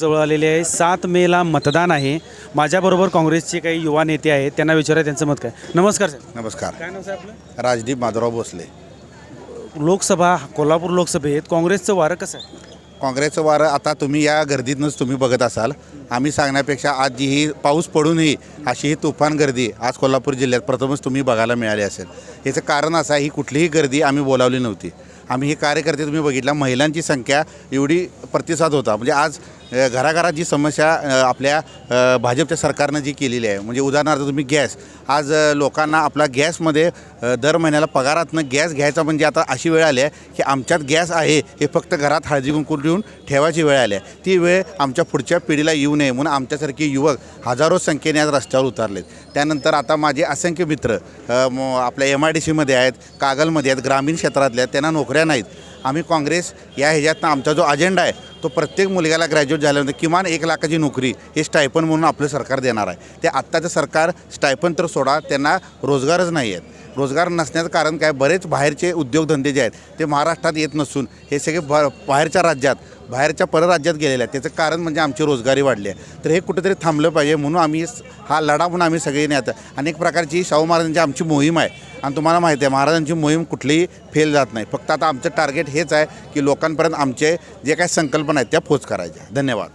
जवळ आलेले आहे. सात मेला मतदान आहे. माझ्याबरोबर काँग्रेसचे काही युवा नेते आहेत. त्यांना विचारा त्यांचं मत काय? नमस्कार सर. नमस्कार. काय नाव साहेब आपलं? राजदीप माधवराव भोसले. लोकसभा कोल्हापूर लोकसभेत काँग्रेसचं वारं कसं आहे? काँग्रेसचं वारं आता तुम्ही या गर्दीतनंच तुम्ही बघत असाल. आम्ही सांगण्यापेक्षा आज जी ही पाऊस पडूनही अशी ही तुफान गर्दी आज कोल्हापूर जिल्ह्यात प्रथमच तुम्ही बघायला मिळाली असेल. याचं कारण असं आहे ही कुठलीही गर्दी आम्ही बोलावली नव्हती. आम्ही हे कार्यकर्ते तुम्ही बघितला महिलांची संख्या एवढी प्रतिसाद होता. म्हणजे आज घराघरात जी समस्या आपल्या भाजपच्या सरकारनं जी केलेली आहे म्हणजे उदाहरणार्थ तुम्ही गॅस. आज लोकांना आपला गॅसमध्ये दर महिन्याला पगारातनं गॅस घ्यायचा म्हणजे आता अशी वेळ आली आहे की आमच्यात गॅस आहे हे फक्त घरात हळदी कुंकू ठेवून ठेवायची वेळ आली आहे. ती वेळ आमच्या पुढच्या पिढीला येऊ नये म्हणून आमच्यासारखे युवक हजारो संख्येने आज रस्त्यावर उतरलेत. त्यानंतर आता माझे असंख्य मित्र म- आपल्या एम आय डी सीमध्ये आहेत कागलमध्ये आहेत ग्रामीण क्षेत्रातले आहेत त्यांना नोकऱ्या नाहीत. आम्ही काँग्रेस या ह्याच्यातनं आमचा जो अजेंडा आहे तो प्रत्येक मुलग्याला ग्रॅज्युएट झाल्यानंतर किमान एक लाखाची नोकरी हे स्टायपन म्हणून आपलं सरकार देणार आहे. ते आत्ताचं सरकार स्टायपन तर सोडा त्यांना रोजगारच नाही आहेत. रोजगार नसण्याचं कारण काय? बरेच बाहेरचे उद्योगधंदे जे आहेत ते महाराष्ट्रात येत नसून हे सगळे ब बाहेरच्या राज्यात बाहेरच्या परराज्यात गेलेल्या आहेत. त्याचं कारण म्हणजे आमची रोजगारी वाढली आहे. तर हे कुठेतरी थांबलं पाहिजे म्हणून आम्ही हा लढा म्हणून आम्ही सगळे आता अनेक प्रकारची शाहू महाराजांची आमची मोहीम आहे. आणि तुम्हाला माहिती आहे महाराजांची मोहीम कुठलीही फेल जात नाही. फक्त आता आमचं टार्गेट हेच आहे की लोकांपर्यंत आमचे जे काही संकल्पना आहेत त्या पोच करायच्या. धन्यवाद.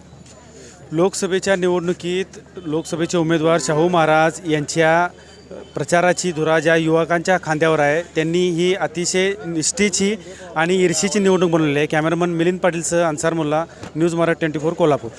लोकसभेच्या निवडणुकीत लोकसभेचे उमेदवार शाहू महाराज यांच्या प्रचाराची धुरा ज्या युवकांच्या खांद्यावर आहे त्यांनी ही अतिशय निष्ठेची आणि ईर्षेची निवडणूक बनवली आहे. Cameraman Milind पाटीलसह Ansar Mulla news Marathi twenty four Kolhapur.